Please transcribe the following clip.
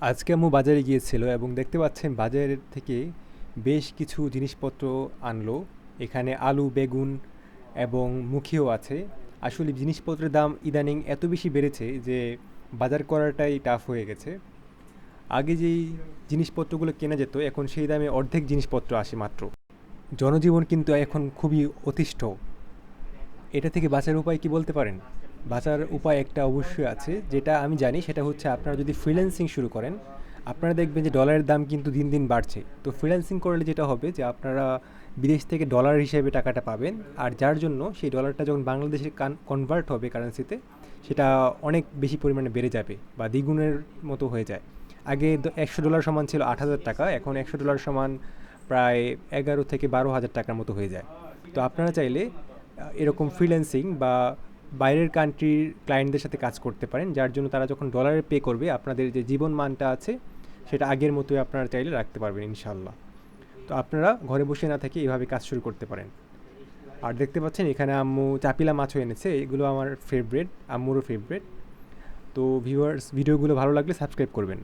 আজকে আম্মু বাজারে গিয়েছিল এবং দেখতে পাচ্ছেন বাজারের থেকে বেশ কিছু জিনিসপত্র আনলো। এখানে আলু, বেগুন এবং মুখিও আছে। আসলে জিনিসপত্রের দাম ইদানিং এত বেশি বেড়েছে যে বাজার করাটাই টাফ হয়ে গেছে। আগে যেই জিনিসপত্রগুলো কেনা যেত, এখন সেই দামে অর্ধেক জিনিসপত্র আসে মাত্র। জনজীবন কিন্তু এখন খুবই অতিষ্ঠ। এটা থেকে বাঁচার উপায় কি বলতে পারেন? বাঁচার উপায় একটা অবশ্যই আছে। যেটা আমি জানি সেটা হচ্ছে আপনারা যদি ফ্রিল্যান্সিং শুরু করেন, আপনারা দেখবেন যে ডলারের দাম কিন্তু দিন দিন বাড়ছে। তো ফ্রিল্যান্সিং করলে যেটা হবে যে আপনারা বিদেশ থেকে ডলার হিসেবে টাকাটা পাবেন। আর যার জন্য সেই ডলারটা যখন বাংলাদেশে কনভার্ট হবে কারেন্সিতে সেটা অনেক বেশি পরিমাণে বেড়ে যাবে বা দ্বিগুণের মতো হয়ে যায়। আগে একশো ডলার সমান ছিল আট হাজার টাকা, এখন একশো ডলার সমান প্রায় এগারো থেকে বারো হাজার টাকার মতো হয়ে যায়। তো আপনারা চাইলে এরকম ফ্রিল্যান্সিং বা বাইরের কান্ট্রির ক্লায়েন্টদের সাথে কাজ করতে পারেন, যার জন্য তারা যখন ডলারে পে করবে, আপনাদের যে জীবন মানটা আছে, সেটা আগের মতোই আপনারা চাইলে রাখতে পারবেন ইনশাল্লাহ তো আপনারা ঘরে বসে না থেকে এভাবে কাজ শুরু করতে পারেন। আর দেখতে পাচ্ছেন, এখানে আম্মু চাপিলা মাছও এনেছে, এগুলো আমার ফেভারেট আম্মুরও ফেভারেট তো ভিউয়ার্স ভিডিওগুলো ভালো লাগলে সাবস্ক্রাইব করবেন।